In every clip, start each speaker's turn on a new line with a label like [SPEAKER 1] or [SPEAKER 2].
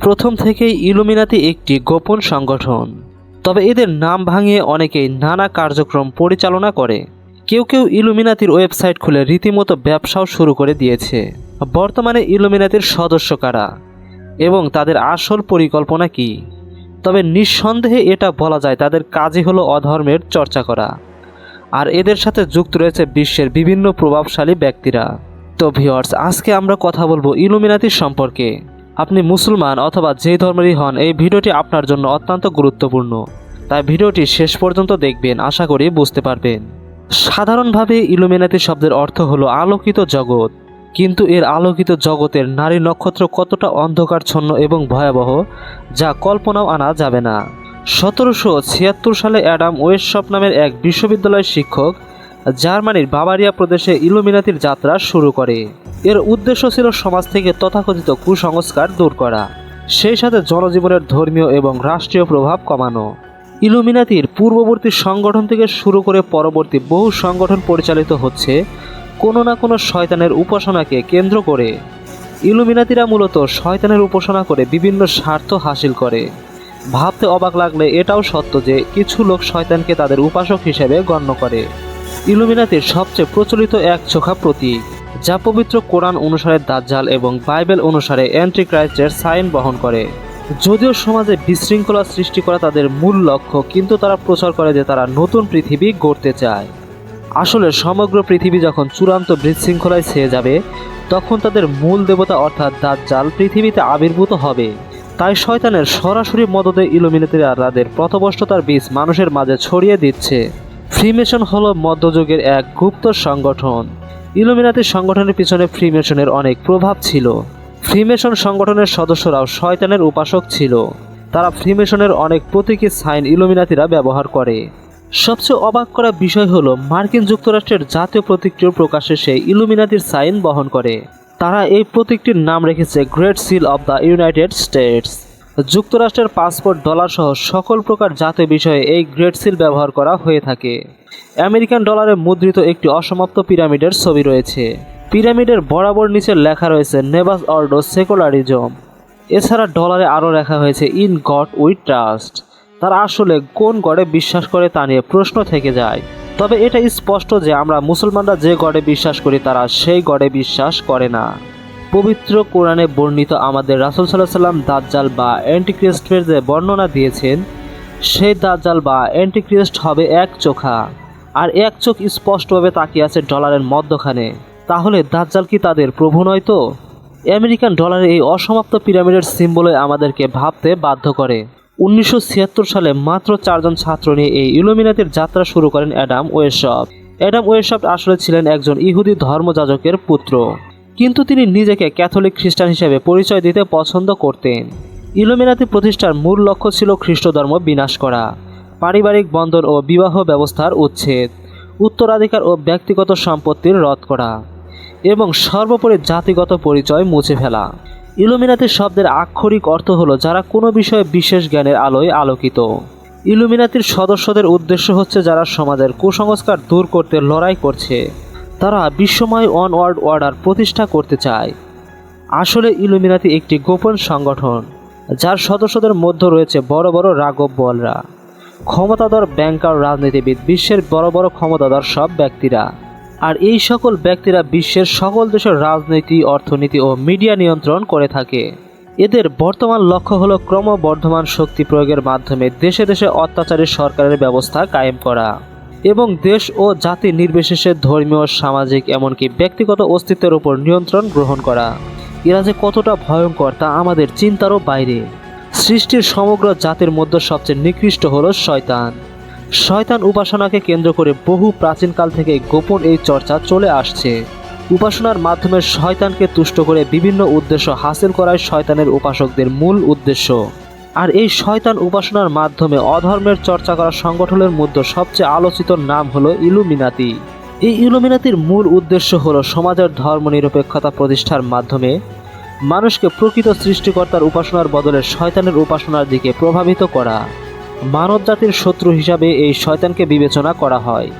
[SPEAKER 1] প্রথম থেকেই ইলুমিনাতি একটি গোপন সংগঠন। তবে এদের নাম ভাঙিয়ে অনেকেই নানা কার্যক্রম পরিচালনা করে। কেউ কেউ ইলুমিনাতির ওয়েবসাইট খুলে রীতিমতো ব্যবসাও শুরু করে দিয়েছে। বর্তমানে ইলুমিনাতির সদস্য কারা? এবং তাদের আসল পরিকল্পনা কি? তবে নিঃসন্দেহে এটা বলা যায় তাদের কাজই হলো অধর্মের চর্চা করা। আর এদের সাথে যুক্ত রয়েছে বিশ্বের বিভিন্ন প্রভাবশালী ব্যক্তিরা। তো ভিওর্স আজকে আমরা কথা বলব ইলুমিনাতির সম্পর্কে। আপনি মুসলমান অথবা যে ধর্মেরই হন, এই ভিডিওটি আপনার জন্য অত্যন্ত গুরুত্বপূর্ণ। তাই ভিডিওটি শেষ পর্যন্ত দেখবেন, আশা করি বুঝতে পারবেন। সাধারণভাবে ইলুমিনাতি শব্দের অর্থ হলো আলোকিত জগৎ। কিন্তু এর আলোকিত জগতের নারী নক্ষত্র কতটা অন্ধকারচ্ছন্ন এবং ভয়াবহ, যা কল্পনাও আনা যাবে না। সতেরোশো ছিয়াত্তর সালে অ্যাডাম ওয়েস্টশপ নামের এক বিশ্ববিদ্যালয়ের শিক্ষক জার্মানির বাবারিয়া প্রদেশে ইলুমিনাতির যাত্রা শুরু করে। এর উদ্দেশ্য ছিল সমাজ থেকে তথাকথিত কুসংস্কার দূর করা। সেই সাথে জনজীবনের ধর্মীয় এবং রাষ্ট্রীয় প্রভাব কমানো। ইলুমিনাতির পূর্ববর্তী সংগঠন থেকে শুরু করে পরবর্তী বহু সংগঠন পরিচালিত হচ্ছে, কোনো না কোনো শয়তানের উপাসনাকে কেন্দ্র করে। ইলুমিনাতিরা মূলত শয়তানের উপাসনা করে বিভিন্ন স্বার্থ হাসিল করে। ভাবতে অবাক লাগলে এটাও সত্য যে কিছু লোক শয়তানকে তাদের উপাসক হিসেবে গণ্য করে। ইলুমিনাতির সবচেয়ে প্রচলিত এক চোখা প্রতীক, যা পবিত্র কোরআন অনুসারে দাজ্জাল এবং বাইবেল অনুসারে অ্যান্টিক্রাইস্টের সাইন বহন করে। যদিও সমাজে বিশৃঙ্খলা সৃষ্টি করা তাদের মূল লক্ষ্য, কিন্তু তারা প্রচার করে যে তারা নতুন পৃথিবী গড়তে চায়। আসলে সমগ্র পৃথিবী যখন চূড়ান্ত বিশৃঙ্খলায় ছেয়ে যাবে, তখন তাদের মূল দেবতা অর্থাৎ দাজ্জাল পৃথিবীতে আবির্ভূত হবে। তাই শয়তানের সরাসরি মদতে ইলুমিনেতিরা তাদের প্রথবষ্টতার বীজ মানুষের মাঝে ছড়িয়ে দিচ্ছে। ফ্রিমেশন হলো মধ্যযুগের এক গুপ্ত সংগঠন। ইলুমিনাতি সংগঠনের পিছনে ফ্রিমেশনের অনেক প্রভাব ছিল। ফ্রিমেশন সংগঠনের সদস্যরাও শয়তানের উপাসক ছিল। তারা ফ্রিমেশনের অনেক প্রতীকী সাইন ইলুমিনাতিরা ব্যবহার করে। সবচেয়ে অবাক করা বিষয় হলো, মার্কিন যুক্তরাষ্ট্রের জাতীয় প্রতীকটির প্রকাশে সেই ইলুমিনাতির সাইন বহন করে। তারা এই প্রতীকটির নাম রেখেছে great seal of the United States যুক্তরাষ্ট্রের পাসপোর্ট ডলার সহ সকল প্রকার জাতীয় বিষয়ে এই গ্রেট সিল ব্যবহার করা হয়ে থাকে। আমেরিকান ডলারে মুদ্রিত একটি অসমাপ্ত পিরামিডের ছবি রয়েছে। পিরামিডের বরাবর নিচে লেখা রয়েছে নেভাস অর্ডো সেকুলারিজম এছাড়া ডলারে আরও লেখা হয়েছে ইন গড উই ট্রাস্ট তারা আসলে কোন গডে বিশ্বাস করে তা নিয়ে প্রশ্ন থেকে যায়। তবে এটা স্পষ্ট যে আমরা মুসলমানরা যে গডে বিশ্বাস করি তারা সেই গডে বিশ্বাস করে না। পবিত্র কোরআনে বর্ণিত আমাদের রাসুল সাল্লাহ সাল্লাম দাজ্জাল বা অ্যান্টিক্রিস্টের যে বর্ণনা দিয়েছেন সেই দাজ্জাল বা অ্যান্টিক্রিস্ট হবে এক চোখা। আর এক চোখ স্পষ্টভাবে তাকিয়ে আছে ডলারের মধ্যখানে। তাহলে দাজ্জাল কি তাদের প্রভু নয় তো? আমেরিকান ডলারের এই অসমাপ্ত পিরামিডের সিম্বলে আমাদেরকে ভাবতে বাধ্য করে। উনিশশো ছিয়াত্তর সালে মাত্র চারজন ছাত্র নিয়ে এই ইলুমিনাতির যাত্রা শুরু করেন অ্যাডাম ওয়েশপ অ্যাডাম ওয়েশপ আসলে ছিলেন একজন ইহুদি ধর্মযাজকের পুত্র। কিন্তু তিনি নিজেকে ক্যাথলিক খ্রিস্টান হিসেবে পরিচয় দিতে পছন্দ করতেন। ইলুমিনাতি প্রতিষ্ঠার মূল লক্ষ্য ছিল খ্রিস্ট ধর্ম বিনাশ করা, পারিবারিক বন্ধন ও বিবাহ ব্যবস্থার উচ্ছেদ, উত্তরাধিকার ও ব্যক্তিগত সম্পত্তির রদ করা এবং সর্বোপরি জাতিগত পরিচয় মুছে ফেলা। ইলুমিনাতি শব্দের আক্ষরিক অর্থ হলো যারা কোনো বিষয়ে বিশেষ জ্ঞানের আলোয় আলোকিত। ইলুমিনাতির সদস্যদের উদ্দেশ্য হচ্ছে যারা সমাজের কুসংস্কার দূর করতে লড়াই করছে। তারা বিশ্বময় অন ওয়ার্ল্ড অর্ডার প্রতিষ্ঠা করতে চায়। আসলে ইলুমিনাতি একটি গোপন সংগঠন, যার সদস্যদের মধ্যে রয়েছে বড় বড় রাগব বলরা। ক্ষমতাধর ব্যাংকার রাজনীতিবিদ, বিশ্বের বড় বড় ক্ষমতাধর সব ব্যক্তিরা। আর এই সকল ব্যক্তিরা বিশ্বের সকল দেশের রাজনীতি, অর্থনীতি ও মিডিয়া নিয়ন্ত্রণ করে থাকে। এদের বর্তমান লক্ষ্য হলো ক্রমবর্ধমান শক্তি প্রয়োগের মাধ্যমে দেশে দেশে অত্যাচারী সরকারের ব্যবস্থা কায়েম করা। এবং দেশ ও জাতি নির্বিশেষে ধর্মীয়, সামাজিক, এমনকি ব্যক্তিগত অস্তিত্বের উপর নিয়ন্ত্রণ গ্রহণ করা। এরা যে কতটা ভয়ঙ্কর তা আমাদের চিন্তারও বাইরে। সৃষ্টির সমগ্র জাতির মধ্যে সবচেয়ে নিকৃষ্ট হল শয়তান। শয়তান উপাসনাকে কেন্দ্র করে বহু প্রাচীনকাল থেকে গোপন এই চর্চা চলে আসছে। উপাসনার মাধ্যমে শয়তানকে তুষ্ট করে বিভিন্ন উদ্দেশ্য হাসিল করাই শয়তানের উপাসকদের মূল উদ্দেশ্য। আর এই শয়তান উপাসনার মাধ্যমে অধর্মের চর্চা করা সংগঠনের মধ্যে সবচেয়ে আলোচিত নাম হলো ইলুমিনাতি। এই ইলুমিনাতির মূল উদ্দেশ্য হলো সমাজের ধর্মনিরপেক্ষতা প্রতিষ্ঠার মাধ্যমে মানুষকে প্রকৃত সৃষ্টিকর্তার উপাসনার বদলে শয়তানের উপাসনার দিকে প্রভাবিত করা। মানব জাতির শত্রু হিসাবে এই শয়তানকে বিবেচনা করা হয়।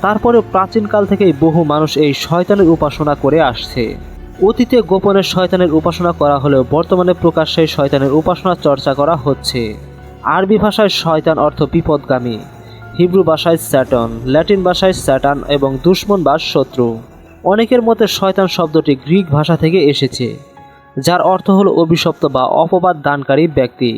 [SPEAKER 1] তারপরে প্রাচীনকাল থেকেই বহু মানুষ এই শয়তানের উপাসনা করে আসছে। অতীতে গোপনে শয়তানের উপাসনা করা হলেও বর্তমানে প্রকাশ্যে শয়তানের উপাসনা চর্চা করা হচ্ছে। আরবি ভাষায় শয়তান অর্থ বিপদগামী, হিব্রু ভাষায় স্যাটন, ল্যাটিন ভাষায় স্যাটান এবং দুশ্মন বা শত্রু। অনেকের মতে শয়তান শব্দটি গ্রিক ভাষা থেকে এসেছে, যার অর্থ হল অভিশপ্ত বা অপবাদ দানকারী ব্যক্তি।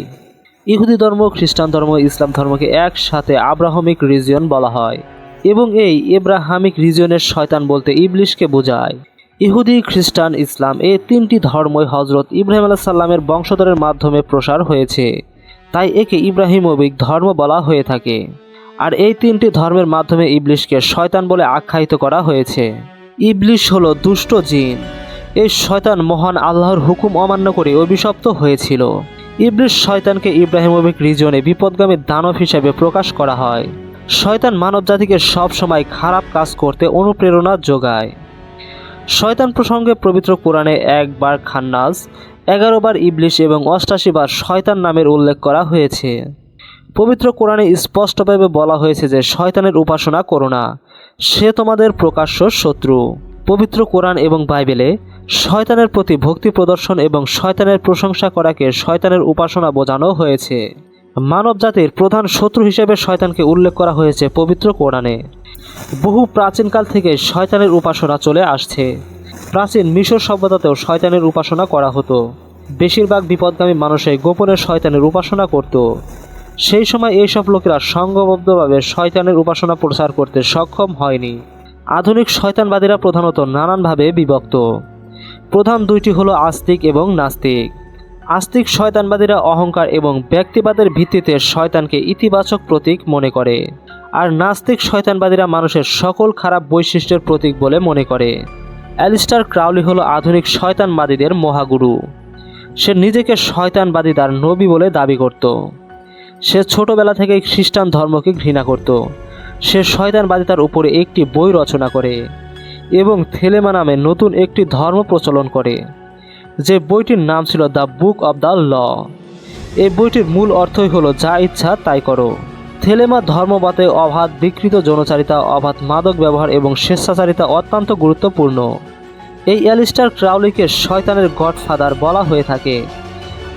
[SPEAKER 1] ইহুদি ধর্ম, খ্রিস্টান ধর্ম, ইসলাম ধর্মকে একসাথে আব্রাহমিক রিজিয়ন বলা হয় এবং এই এব্রাহামিক রিজিয়নের শয়তান বলতে ইবলিশকে বোঝায়। ইহুদি, খ্রিস্টান, ইসলাম এই তিনটি ধর্মই হজরত ইব্রাহিম আলাহ সাল্লামের বংশধরের মাধ্যমে প্রসার হয়েছে। তাই একে ইব্রাহিমবিক ধর্ম বলা হয়ে থাকে। আর এই তিনটি ধর্মের মাধ্যমে ইবলিশকে শয়তান বলে আখ্যায়িত করা হয়েছে। ইবলিশ হলো দুষ্ট জিন। এই শয়তান মহান আল্লাহর হুকুম অমান্য করে অভিশপ্ত হয়েছিল। ইবলিশ শয়তানকে ইব্রাহিমবিক রিজনে বিপদগামী দানব হিসেবে প্রকাশ করা হয়। শয়তান মানব জাতিকে সবসময় খারাপ কাজ করতে অনুপ্রেরণা যোগায়। শয়তান প্রসঙ্গে পবিত্র কোরআনে একবার খান্নাস এগারো বার ইবলিশ এবং অষ্টাশি বার শয়তান নামের উল্লেখ করা হয়েছে। পবিত্র কোরআনে স্পষ্টভাবে বলা হয়েছে যে শয়তানের উপাসনা করো না, সে তোমাদের প্রকাশ্য শত্রু। পবিত্র কোরআন এবং বাইবেলে শয়তানের প্রতি ভক্তি প্রদর্শন এবং শয়তানের প্রশংসা করাকে শয়তানের উপাসনা বোঝানো হয়েছে। মানব জাতির প্রধান শত্রু হিসেবে শয়তানকে উল্লেখ করা হয়েছে পবিত্র কোরআনে। বহু প্রাচীনকাল থেকে শয়তানের উপাসনা চলে আসছে। প্রাচীন মিশর সভ্যতাতেও শয়তানের উপাসনা করা হতো। বেশিরভাগ বিপদগামী মানুষে গোপনে শয়তানের উপাসনা করত। সেই সময় এইসব লোকেরা সংঘবদ্ধভাবে শয়তানের উপাসনা প্রচার করতে সক্ষম হয়নি। আধুনিক শয়তানবাদীরা প্রধানত নানানভাবে বিভক্ত। প্রধান দুইটি হলো আস্তিক এবং নাস্তিক। আস্তিক শয়তানবাদীরা অহংকার এবং ব্যক্তিবাদের ভিত্তিতে শয়তানকে ইতিবাচক প্রতীক মনে করে। আর নাস্তিক শয়তানবাদীরা মানুষের সকল খারাপ বৈশিষ্ট্যের প্রতীক বলে মনে করে। অ্যালিস্টার ক্রাউলি হলো আধুনিক শয়তানবাদীদের মহাগুরু। সে নিজেকে শয়তানবাদী তার নবী বলে দাবি করত। সে ছোটবেলা থেকে খ্রিস্টান ধর্মকে ঘৃণা করত। সে শয়তানবাদিতার উপরে একটি বই রচনা করে এবং থেলেমা নামে নতুন একটি ধর্ম প্রচলন করে। যে বইটির নাম ছিল the book of the law. এই বইটির মূল অর্থই হলো, যা ইচ্ছা তাই করো। থেলেমা ধর্মবাতে অবাধ বিকৃত যৌনচারিতা, অবাধ মাদক ব্যবহার এবং স্বেচ্ছাচারিতা অত্যন্ত গুরুত্বপূর্ণ। এই অ্যালিস্টার ক্রাউলিকে শয়তানের গডফাদার বলা হয়ে থাকে।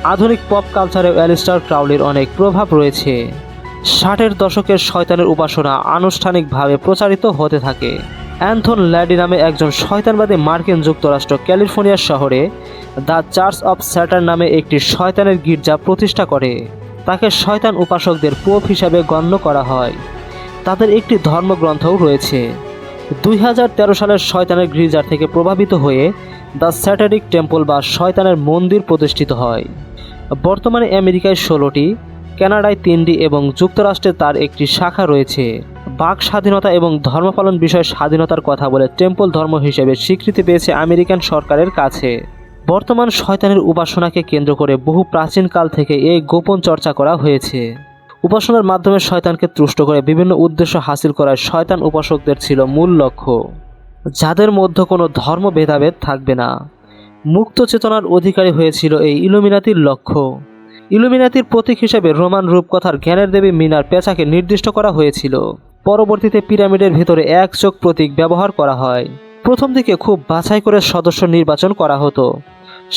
[SPEAKER 1] আধুনিক পপ কালচারে অ্যালিস্টার ক্রাউলির অনেক প্রভাব রয়েছে। ষাটের দশকের শয়তানের উপাসনা আনুষ্ঠানিকভাবে প্রচারিত হতে থাকে। অ্যান্থন ল্যাডি নামে একজন শয়তানবাদী মার্কিন যুক্তরাষ্ট্র ক্যালিফোর্নিয়া শহরে দ্য চার্চ অফ স্যাটার নামে একটি শয়তানের গির্জা প্রতিষ্ঠা করে। তাকে শয়তান উপাসকদের পোপ হিসাবে গণ্য করা হয়। তাদের একটি ধর্মগ্রন্থও রয়েছে। দুই হাজার তেরো সালের শয়তানের গির্জার থেকে প্রভাবিত হয়ে দ্য স্যাটারিক টেম্পল বা শয়তানের মন্দির প্রতিষ্ঠিত হয়। বর্তমানে আমেরিকায় ষোলোটি, কানাডায় তিনটি এবং যুক্তরাষ্ট্রে তার একটি শাখা রয়েছে। বাক স্বাধীনতা এবং ধর্মপালন বিষয়ে স্বাধীনতার কথা বলে টেম্পল ধর্ম হিসেবে স্বীকৃতি পেয়েছে আমেরিকান সরকারের কাছে। বর্তমান শয়তানের উপাসনাকে কেন্দ্র করে বহু প্রাচীনকাল থেকে এই গোপন চর্চা করা হয়েছে। উপাসনার মাধ্যমে শয়তানকে তুষ্ট করে বিভিন্ন উদ্দেশ্য হাসিল করায় শয়তান উপাসকদের ছিল মূল লক্ষ্য। যাদের মধ্যে কোনো ধর্ম ভেদাভেদ থাকবে না। মুক্ত চেতনার অধিকারী হয়েছিল এই ইলুমিনাতির লক্ষ্য। ইলুমিনাতির প্রতীক হিসেবে রোমান রূপকথার জ্ঞানের দেবী মিনার পেঁচাকে নির্দিষ্ট করা হয়েছিল। পরবর্তীতে পিরামিডের ভিতরে এক চোখ প্রতীক ব্যবহার করা হয়। প্রথম দিকে খুব বাছাই করে সদস্য নির্বাচন করা হতো।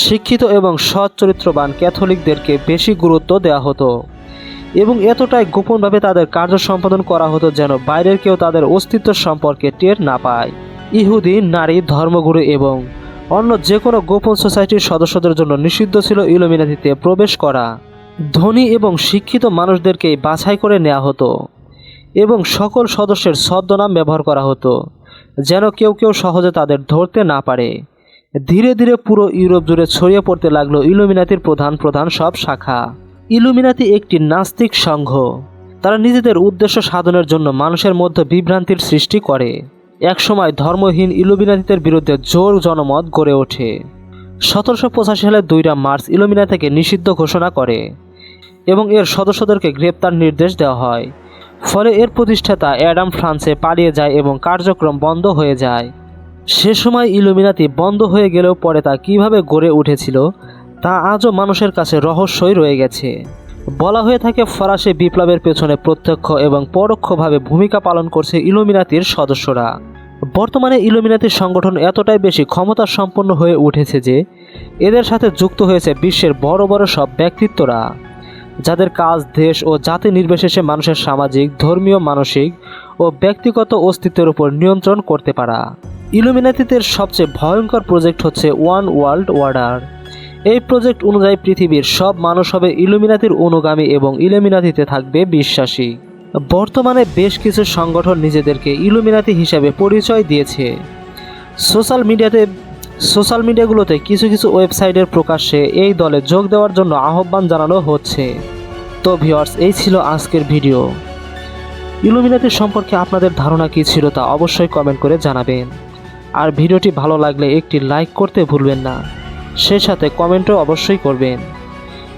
[SPEAKER 1] শিক্ষিত এবং সৎ চরিত্রবান ক্যাথলিকদেরকে বেশি গুরুত্ব দেওয়া হতো। এবং এতটাই গোপনভাবে তাদের কার্য সম্পাদন করা হতো যেন বাইরের কেউ তাদের অস্তিত্ব সম্পর্কে টের না পায়। ইহুদি, নারী, ধর্মগুরু এবং অন্য যে কোনো গোপন সোসাইটির সদস্যদের জন্য নিষিদ্ধ ছিল ইলুমিনাতিতে প্রবেশ করা। ধনী এবং শিক্ষিত মানুষদেরকেই বাছাই করে নেওয়া হতো এবং সকল সদস্যের ছদ্মনাম ব্যবহার করা হতো, যেন কেউ কেউ সহজে তাদের ধরতে না পারে। ধীরে ধীরে পুরো ইউরোপ জুড়ে ছড়িয়ে পড়তে লাগল ইলুমিনাতির প্রধান প্রধান সব শাখা। ইলুমিনাতি একটি নাস্তিক সংঘ। তারা নিজেদের উদ্দেশ্য সাধনের জন্য মানুষের মধ্যে বিভ্রান্তির সৃষ্টি করে। একসময় ধর্মহীন ইলুমিনাতিদের বিরুদ্ধে জোর জনমত গড়ে ওঠে। সতেরোশো পঁচাশি সালে দুইটা মার্চ ইলুমিনাতিকে নিষিদ্ধ ঘোষণা করে এবং এর সদস্যদেরকে গ্রেপ্তার নির্দেশ দেওয়া হয়। ফলে এর প্রতিষ্ঠাতা অ্যাডাম ফ্রান্সে পালিয়ে যায় এবং কার্যক্রম বন্ধ হয়ে যায়। সে সময় ইলুমিনাতি বন্ধ হয়ে গেলেও পরে তা কীভাবে গড়ে উঠেছিল, তা আজও মানুষের কাছে রহস্যই রয়ে গেছে। বলা হয়ে থাকে ফরাসি বিপ্লবের পেছনে প্রত্যক্ষ এবং পরোক্ষভাবে ভূমিকা পালন করছে ইলুমিনাতির সদস্যরা। বর্তমানে ইলুমিনাতি সংগঠন এতটাই বেশি ক্ষমতা সম্পন্ন হয়ে উঠেছে যে, এদের সাথে যুক্ত হয়েছে বিশ্বের বড় বড় সব ব্যক্তিত্বরা। যাদের কাজ, দেশ ও জাতি নির্বিশেষে মানুষের সামাজিক, ধর্মীয়, মানসিক ও ব্যক্তিগত অস্তিত্বের উপর নিয়ন্ত্রণ করতে পারা। ইলুমিনাতিদের সবচেয়ে ভয়ঙ্কর প্রজেক্ট হচ্ছে ওয়ান ওয়ার্ল্ড ওয়ার্ডার এই প্রজেক্ট অনুযায়ী পৃথিবীর সব মানুষ হবে ইলুমিনাতির অনুগামী এবং ইলুমিনাতিতে থাকবে বিশ্বাসী। বর্তমানে বেশ কিছু সংগঠন নিজেদেরকে ইলুমিনাতি হিসেবে পরিচয় দিয়েছে। সোশ্যাল মিডিয়াতে, সোশ্যাল মিডিয়াগুলোতে কিছু কিছু ওয়েবসাইটের প্রকাশ্যে এই দলে যোগ দেওয়ার জন্য আহ্বান জানানো হচ্ছে। তো ভিওয়ার্স এই ছিল আজকের ভিডিও। ইলুমিনাতি সম্পর্কে আপনাদের ধারণা কী ছিল তা অবশ্যই কমেন্ট করে জানাবেন। আর ভিডিওটি ভালো লাগলে একটি লাইক করতে ভুলবেন না। সেই সাথে কমেন্টও অবশ্যই করবেন।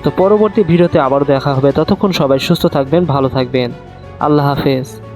[SPEAKER 1] তো পরবর্তী ভিডিওতে আবারও দেখা হবে। ততক্ষণ সবাই সুস্থ থাকবেন, ভালো থাকবেন। আল্লাহ হাফেজ।